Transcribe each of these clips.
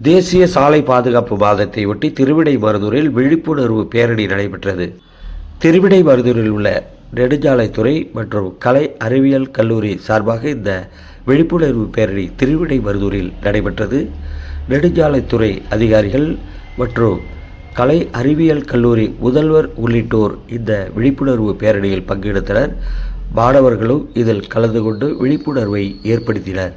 தேசிய சாலை பாதுகாப்பு மாதத்தை ஒட்டி திருவிடைமருதூரில் விழிப்புணர்வு பேரணி நடைபெற்றது. திருவிடை மருதூரில் உள்ள நெடுஞ்சாலைத்துறை மற்றும் கலை அறிவியல் கல்லூரி சார்பாக இந்த விழிப்புணர்வு பேரணி திருவிடை மருதூரில் நடைபெற்றது. நெடுஞ்சாலைத்துறை அதிகாரிகள் மற்றும் கலை அறிவியல் கல்லூரி முதல்வர் உள்ளிட்டோர் இந்த விழிப்புணர்வு பேரணியில் பங்கெடுத்தனர். மாணவர்களும் இதில் கலந்து கொண்டு விழிப்புணர்வை ஏற்படுத்தினர்.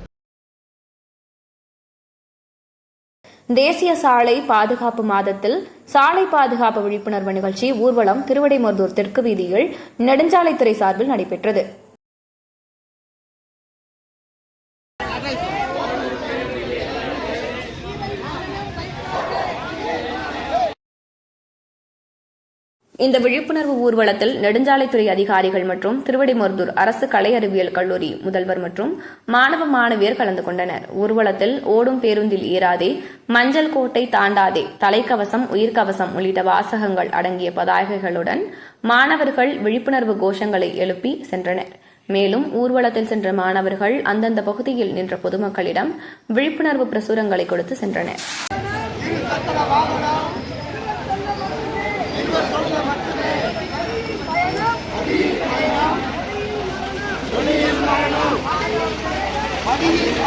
தேசிய சாலை பாதுகாப்பு மாதத்தில் சாலை பாதுகாப்பு விழிப்புணர்வு நிகழ்ச்சி ஊர்வலம் திருவடைமருதூர் தெற்கு வீதியில் நெடுஞ்சாலைத்துறை சார்பில் நடைபெற்றது. இந்த விழிப்புணர்வு ஊர்வலத்தில் நெடுஞ்சாலைத்துறை அதிகாரிகள் மற்றும் திருவிடைமருதூர் அரசு கலை அறிவியல் கல்லூரி முதல்வர் மற்றும் மாணவ மாணவியர் கலந்து கொண்டனர். ஊர்வலத்தில் ஓடும் பேருந்தில் ஏறாதே மஞ்சள் கோட்டை தாண்டாதே தலைக்கவசம் உயிர்க்கவசம் உள்ளிட்ட வாசகங்கள் அடங்கிய பதாகைகளுடன் மாணவர்கள் விழிப்புணர்வு கோஷங்களை எழுப்பி சென்றனர். மேலும் ஊர்வலத்தில் சென்ற மாணவர்கள் அந்தந்த பகுதியில் நின்ற பொதுமக்களிடம் விழிப்புணர்வு பிரசுரங்களை கொடுத்து சென்றனர். நோட்டீஸ்